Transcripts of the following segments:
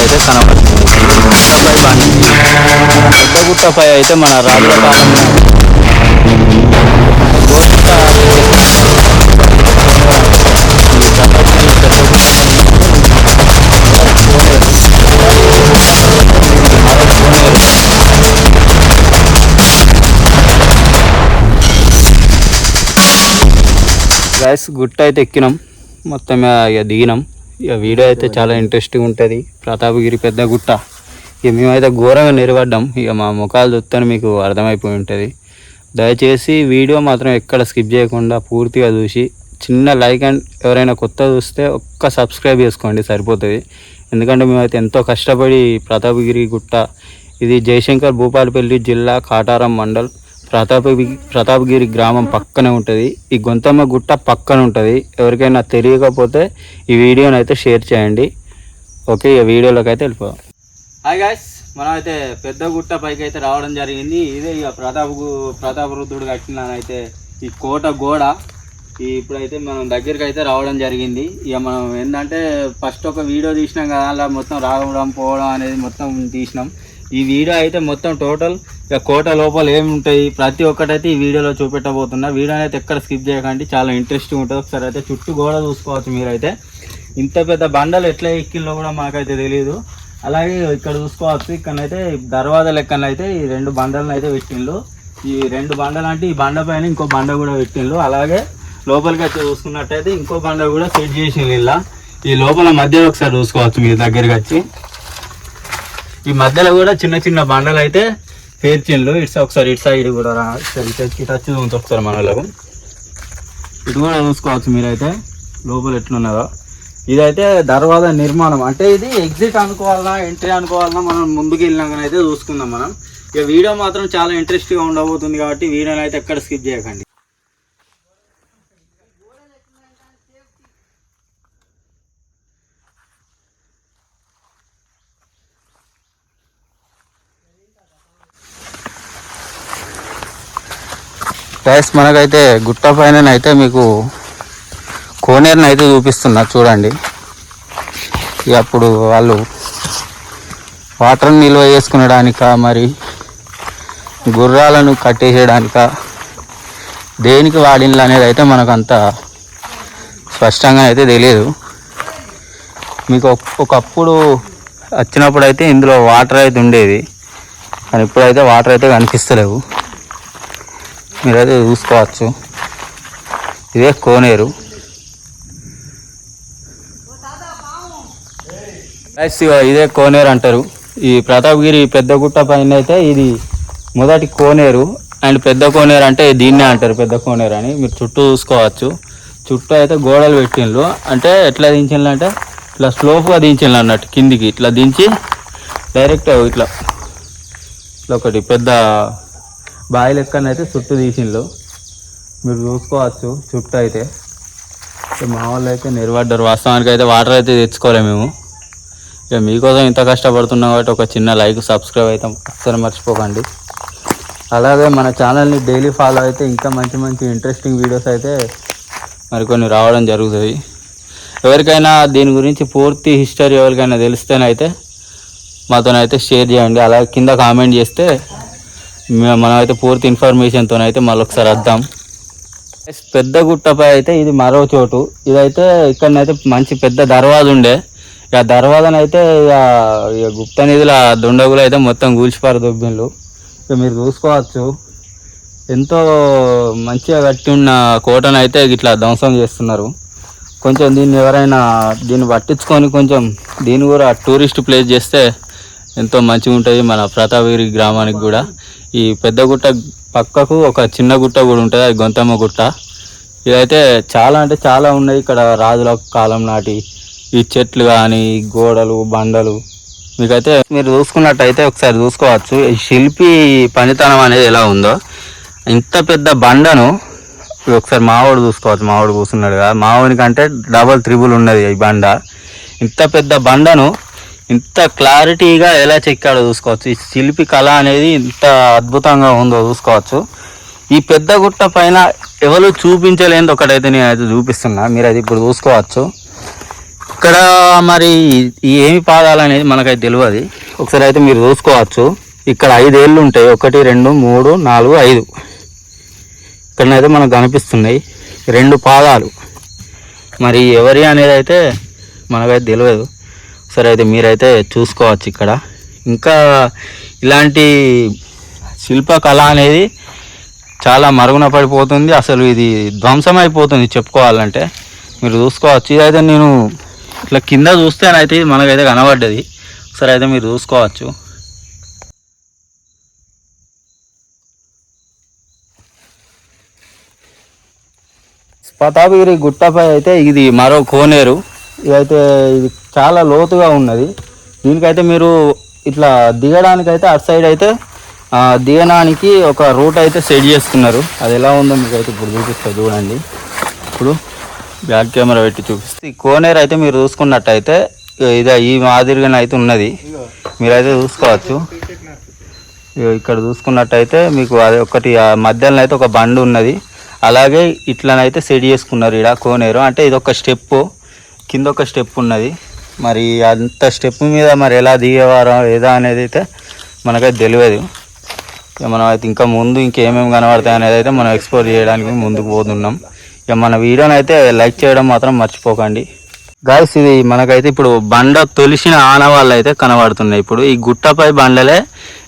అయితే కనబడుతుంది గుట్టపై బండ అయితే మన రాజుల కాలంలో గోపిక గుట్ట అయితే ఎక్కినాం. మొత్తం ఇక దిగినాం. ఇక వీడియో అయితే చాలా ఇంట్రెస్టింగ్ ఉంటుంది. ప్రతాపగిరి పెద్ద గుట్ట. ఇక మేమైతే ఘోరంగా నిలబడ్డాం. ఇక మా ముఖాలు చూస్తే మీకు అర్థమైపోయి ఉంటుంది. దయచేసి వీడియో మాత్రం ఎక్కడ స్కిప్ చేయకుండా పూర్తిగా చూసి చిన్న లైక్ అండ్ ఎవరైనా కొత్త చూస్తే ఒక్క సబ్స్క్రైబ్ చేసుకోండి సరిపోతుంది. ఎందుకంటే మేమైతే ఎంతో కష్టపడి ప్రతాపగిరి గుట్ట ఇది జయశంకర్ భూపాలపల్లి జిల్లా కాటారం మండల్ ప్రతాపగిరి ప్రతాపగిరి గ్రామం పక్కనే ఉంటుంది. ఈ గొంతమ్మ గుట్ట పక్కన ఉంటుంది. ఎవరికైనా తెలియకపోతే ఈ వీడియోని అయితే షేర్ చేయండి. ఓకే ఈ వీడియోలోకి అయితే వెళ్ళిపోదాం. హాయ్ గాయస్ మనం అయితే పెద్ద గుట్ట పైకి అయితే రావడం జరిగింది. ఇదే ఇక ప్రతాప్ ప్రతాప రుద్రుడు కట్టిన అయితే ఈ కోట గోడ. ఇప్పుడైతే మనం దగ్గరికి అయితే రావడం జరిగింది. ఇక మనం ఏంటంటే ఫస్ట్ ఒక వీడియో తీసినాం కదా అలా మొత్తం రావడం పోవడం అనేది మొత్తం తీసినాం. ఈ వీడియో అయితే మొత్తం టోటల్ ఇక కోట లోపల ఏముంటాయి? ప్రతి ఒక్కటైతే ఈ వీడియోలో చూపెట్టబోతున్నా. వీడియో అయితే ఎక్కడ స్కిప్ చేయకండి. చాలా ఇంట్రెస్టింగ్ ఉంటుంది. ఒకసారి అయితే చుట్టూ గోడ చూసుకోవచ్చు మీరైతే. ఇంత పెద్ద బండలు ఎట్లా ఎక్కిల్లో కూడా మాకైతే తెలియదు అలాగే ఇక్కడ చూసుకోవచ్చు. ఇక్కడనైతే దర్వాజా లెక్కన అయితే ఈ రెండు బండలను అయితే పెట్టిండ్రు ఈ రెండు బండలు అంటే ఈ బండ పైన ఇంకో బండ కూడా పెట్టిండ్రు అలాగే లోపలికి వచ్చి చూసుకున్నట్టయితే ఇంకో బండ కూడా సెట్ చేసిండ్రు ఇలా. ఈ లోపల మధ్యలో ఒకసారి చూసుకోవచ్చు మీ దగ్గరికి వచ్చి. ఈ మధ్యలో కూడా చిన్న చిన్న బండలు అయితే ఫేర్ ఇటు ఇట్స్ ఒకసారి ఇటు సైడ్ కూడా రా. ఒకసారి ఇటు వచ్చి చూసి ఒకసారి మన వాళ్ళకు ఇటు కూడా చూసుకోవచ్చు మీరైతే. లోపల ఎట్లున్నదో ఇదైతే దర్వాజా నిర్మాణం. అంటే ఇది ఎగ్జిట్ అనుకోవాలన్నా ఎంట్రీ అనుకోవాలన్నా మనం ముందుకు వెళ్ళినాకనైతే చూసుకుందాం మనం. ఇక వీడియో మాత్రం చాలా ఇంట్రెస్ట్గా ఉండబోతుంది కాబట్టి వీడియోని అయితే ఎక్కడ స్కిప్ చేయకండి. గైస్ మనకైతే గుట్ట పైన అయితే మీకు కోనేరుని అయితే చూపిస్తున్నా చూడండి. ఇక అప్పుడు వాళ్ళు వాటర్ని నిల్వ చేసుకునడానిక మరి గుర్రాలను కట్టేసేయడానిక దేనికి వాడినలు అనేది అయితే మనకు అంత స్పష్టంగా అయితే తెలియదు మీకు ఒకప్పుడు వచ్చినప్పుడు అయితే ఇందులో వాటర్ అయితే ఉండేది. కానీ ఇప్పుడైతే వాటర్ అయితే కనిపిస్తలేవు. మీరైతే చూసుకోవచ్చు. ఇదే కోనేరు. ఇదే కోనేరు అంటారు. ఈ ప్రతాప్గిరి పెద్ద గుట్ట పైన అయితే ఇది మొదటి కోనేరు. అండ్ పెద్ద కోనేరు అంటే దీన్నే అంటారు పెద్ద కోనేరు అని. మీరు చుట్టూ చూసుకోవచ్చు. చుట్టూ అయితే గోడలు పెట్టిండ్రు. అంటే ఎట్లా దించిండ్రు అంటే ఇట్లా స్లోప్గా దించిండ్రు అన్నట్టు కిందికి. ఇట్లా దించి డైరెక్ట్ ఇట్లా ఇట్లా ఒకటి పెద్ద బావి లెక్కనైతే చుట్టూ తీసిండ్రు మీరు చూసుకోవచ్చు చుట్టూ అయితే. మా వాళ్ళు అయితే నిలబడ్డారు. వాస్తవానికి అయితే వాటర్ అయితే తెచ్చుకోలే మేము. ఇక మీకోసం ఇంత కష్టపడుతున్నాం కాబట్టి ఒక చిన్న లైక్ సబ్స్క్రైబ్ అయితే అస్సలు మర్చిపోకండి. అలాగే మన ఛానల్ని డైలీ ఫాలో అయితే ఇంకా మంచి మంచి ఇంట్రెస్టింగ్ వీడియోస్ అయితే మరికొన్ని రావడం జరుగుతుంది. ఎవరికైనా దీని గురించి పూర్తి హిస్టరీ ఎవరికైనా తెలిస్తేనైతే మాతోనైతే షేర్ చేయండి. అలాగే కింద కామెంట్ చేస్తే మనమైతే పూర్తి ఇన్ఫర్మేషన్తో అయితే మళ్ళీ ఒకసారి వద్దాం. పెద్ద గుట్టపై అయితే ఇది మరో చోటు. ఇదైతే ఇక్కడనైతే మంచి పెద్ద దర్వాజా ఉండే. ఇక దర్వాజాను అయితే ఇక ఇక గుప్త నిధుల దుండగులు అయితే మొత్తం కూల్చిపారు దొబ్బిండ్లు. ఇక మీరు చూసుకోవచ్చు. ఎంతో మంచిగా కట్టి ఉన్న కోటను అయితే ఇట్లా ధ్వంసం చేస్తున్నారు. కొంచెం దీన్ని ఎవరైనా దీన్ని పట్టించుకొని కొంచెం దీన్ని కూడా టూరిస్ట్ ప్లేస్ చేస్తే ఎంతో మంచిగా ఉంటుంది మన ప్రతాపగిరి గ్రామానికి కూడా. ఈ పెద్ద గుట్ట పక్కకు ఒక చిన్న గుట్ట కూడా ఉంటుంది అది గొంతమ్మ గుట్ట. ఇదైతే చాలా అంటే చాలా ఉన్నాయి ఇక్కడ రాజుల కాలం నాటి. ఈ చెట్లు కానీ గోడలు బండలు. మీకైతే మీరు చూసుకున్నట్టయితే ఒకసారి చూసుకోవచ్చు. ఈ శిల్పి పనితనం అనేది ఎలా ఉందో. ఇంత పెద్ద బండను ఒకసారి మావాడు చూసుకోవచ్చు. మావాడు కూర్చున్నాడు కదా. మావాడి కంటే డబల్ త్రిబుల్ ఉన్నది ఈ బండ. ఇంత పెద్ద బండను ఇంత క్లారిటీగా ఎలా చెక్కాడో చూసుకోవచ్చు. ఈ శిల్పి కళ అనేది ఇంత అద్భుతంగా ఉందో చూసుకోవచ్చు. ఈ పెద్ద గుట్ట పైన ఎవరు చూపించలేనిది ఒకటైతే నేను అయితే చూపిస్తున్నా. మీరు అది ఇప్పుడు చూసుకోవచ్చు. ఇక్కడ మరి ఈ ఏమి పాదాలు అనేది మనకైతే తెలియదు ఒకసారి అయితే మీరు చూసుకోవచ్చు. ఇక్కడ ఐదేళ్ళు ఉంటాయి. ఒకటి రెండు మూడు నాలుగు ఐదు. ఇక్కడనైతే మనకు కనిపిస్తున్నాయి రెండు పాదాలు. మరి ఎవరి అనేది అయితే మనకైతే తెలియదు సరే అయితే మీరైతే చూసుకోవచ్చు ఇక్కడ. ఇంకా ఇలాంటి శిల్పకళ అనేది చాలా మరుగున పడిపోతుంది. అసలు ఇది ధ్వంసం అయిపోతుంది చెప్పుకోవాలంటే. మీరు చూసుకోవచ్చు. ఇదైతే నేను ఇట్లా కింద చూస్తేనైతే ఇది మనకైతే కనబడ్డది. సరే అయితే మీరు చూసుకోవచ్చు. ప్రతాపగిరి గుట్టపై అయితే ఇది మరో కోనేరు. ఇదైతే ఇది చాలా లోతుగా ఉన్నది. దీనికైతే మీరు ఇట్లా దిగడానికైతే అటు సైడ్ అయితే దిగడానికి ఒక రూట్ అయితే సెట్ చేసుకున్నారు అది ఎలా ఉందో మీకు అయితే ఇప్పుడు చూపిస్తా చూడండి. ఇప్పుడు బ్యాక్ కెమెరా పెట్టి చూపిస్తే. ఈ కోనేరు అయితే మీరు చూసుకున్నట్టయితే ఇది ఈ మాదిరిగానే అయితే ఉన్నది. మీరైతే చూసుకోవచ్చు. ఇక్కడ చూసుకున్నట్టయితే మీకు అది ఒకటి మధ్యలో అయితే ఒక బండి ఉన్నది. అలాగే ఇట్లనైతే సెట్ చేసుకున్నారు ఇక్కడ కోనేరు. అంటే ఇది ఒక స్టెప్పు. కింద ఒక స్టెప్ ఉన్నది. మరి అంత స్టెప్ మీద మరి ఎలా దిగేవారో ఏదా అనేది అయితే మనకైతే తెలియదు. ఇక మనం అయితే ఇంకా ముందు ఇంకేమేమి కనబడతాయి అనేది అయితే మనం ఎక్స్ప్లోర్ చేయడానికి ముందుకు పోతున్నాం. ఇక మన వీడియోని అయితే లైక్ చేయడం మాత్రం మర్చిపోకండి. గాయస్ ఇది మనకైతే ఇప్పుడు బండ తొలిసిన ఆనవాళ్ళు అయితే కనబడుతున్నాయి. ఇప్పుడు ఈ గుట్టపై బండలే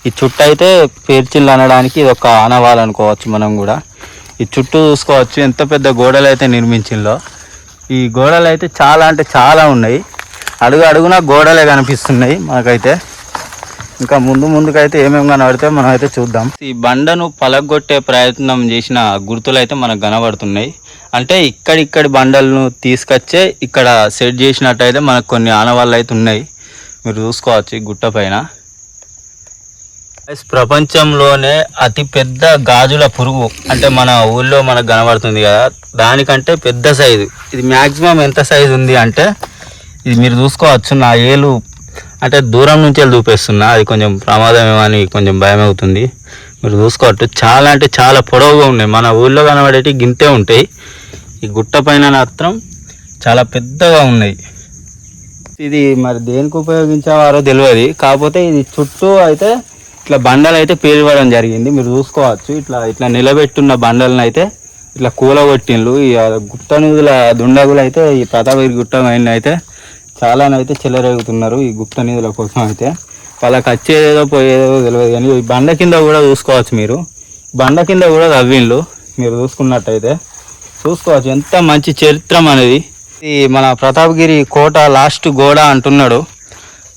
ఈ చుట్టూ అయితే పేర్చిళ్ళు అనడానికి ఇది ఒక ఆనవాళ్ళు అనుకోవచ్చు మనం కూడా. ఈ చుట్టూ చూసుకోవచ్చు ఎంత పెద్ద గోడలు అయితే నిర్మించిందో ఈ గోడలు అయితే చాలా అంటే చాలా ఉన్నాయి. అడుగు అడుగున గోడలే కనిపిస్తున్నాయి మనకైతే. ఇంకా ముందు ముందుకైతే ఏమేమి కనబడితే మనం అయితే చూద్దాం. ఈ బండను పలగొట్టే ప్రయత్నం చేసిన గుర్తులు అయితే మనకు కనబడుతున్నాయి. అంటే ఇక్కడిక్కడి బండలను తీసుకొచ్చే ఇక్కడ సెట్ చేసినట్టయితే మనకు కొన్ని ఆనవాళ్ళు అయితే ఉన్నాయి. మీరు చూసుకోవచ్చు ఈ గుట్ట పైన. ప్రపంచంలోనే అతి పెద్ద గాజుల పురుగు. అంటే మన ఊళ్ళో మనకు కనబడుతుంది కదా దానికంటే పెద్ద సైజు. ఇది మ్యాక్సిమం ఎంత సైజు ఉంది అంటే ఇది మీరు చూసుకోవచ్చు నా ఏలు అంటే దూరం నుంచి వెళ్ళి చూపిస్తున్నా. అది కొంచెం ప్రమాదమేమో అని కొంచెం భయం అవుతుంది. మీరు చూసుకోవచ్చు చాలా అంటే చాలా పొడవుగా ఉన్నాయి. మన ఊళ్ళో కనబడేటి గింతే ఉంటాయి. ఈ గుట్ట పైన మాత్రం చాలా పెద్దగా ఉన్నాయి. ఇది మరి దేనికి ఉపయోగించేవారో తెలియదు. కాకపోతే ఇది చుట్టూ అయితే ఇట్లా బండలు అయితే పేలివ్వడం జరిగింది. మీరు చూసుకోవచ్చు. ఇట్లా ఇట్లా నిలబెట్టున్న బండలను అయితే ఇట్లా కూలగొట్టిండ్లు ఈ ఆ గుట్ట నిధుల దుండగులు అయితే ఈ ప్రతాపగిరి గుట్ట పైన అయితే చాలానైతే చెలరేగుతున్నారు ఈ గుట్ట నిధుల కోసం అయితే. వాళ్ళకి వచ్చేదేదో పోయేదో తెలియదు కానీ ఈ బండ కింద కూడా చూసుకోవచ్చు మీరు. బండ కింద కూడా తవ్విండ్లు మీరు చూసుకున్నట్టయితే. చూసుకోవచ్చు. ఎంత మంచి చరిత్రం అనేది ఇది మన ప్రతాపగిరి కోట లాస్ట్ గోడ అంటున్నాడు.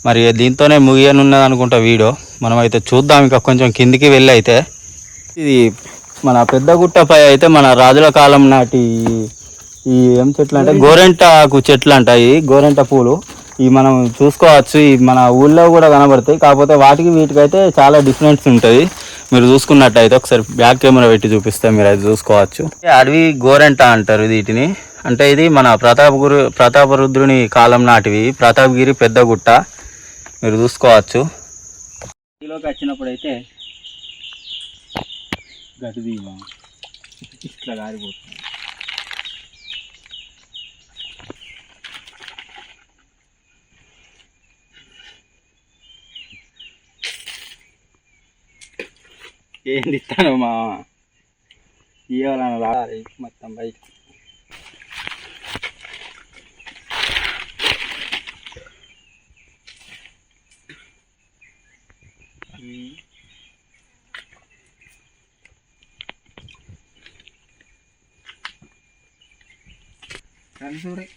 మరి దీంతోనే ముగియనున్నది అనుకుంటా వీడియో. మనం అయితే చూద్దాం ఇంకా కొంచెం కిందికి వెళ్ళి అయితే. ఇది మన పెద్ద గుట్టపై అయితే మన రాజుల కాలం నాటి ఈ ఏం చెట్లు అంటే గోరెంటాకు చెట్లు అంటాయి గోరెంట పూలు. ఈ మనం చూసుకోవచ్చు. ఈ మన ఊళ్ళో కూడా కనబడతాయి. కాకపోతే వాటికి వీటికైతే చాలా డిఫరెన్స్ ఉంటుంది. మీరు చూసుకున్నట్టయితే ఒకసారి బ్యాక్ కెమెరా పెట్టి చూపిస్తే మీరు అయితే చూసుకోవచ్చు. అడవి గోరెంట అంటారు వీటిని. అంటే ఇది మన ప్రతాపగురు ప్రతాపరుద్రుని కాలం నాటివి. ప్రతాపగిరి పెద్ద గుట్ట మీరు చూసుకోవచ్చు. ఈలోకి వచ్చినప్పుడు అయితే గది ఇట్లా గారిపోతుంది ఏంది ఇస్తాను మా ఇవ్వాలని రావాలి మొత్తం బయట 何それ？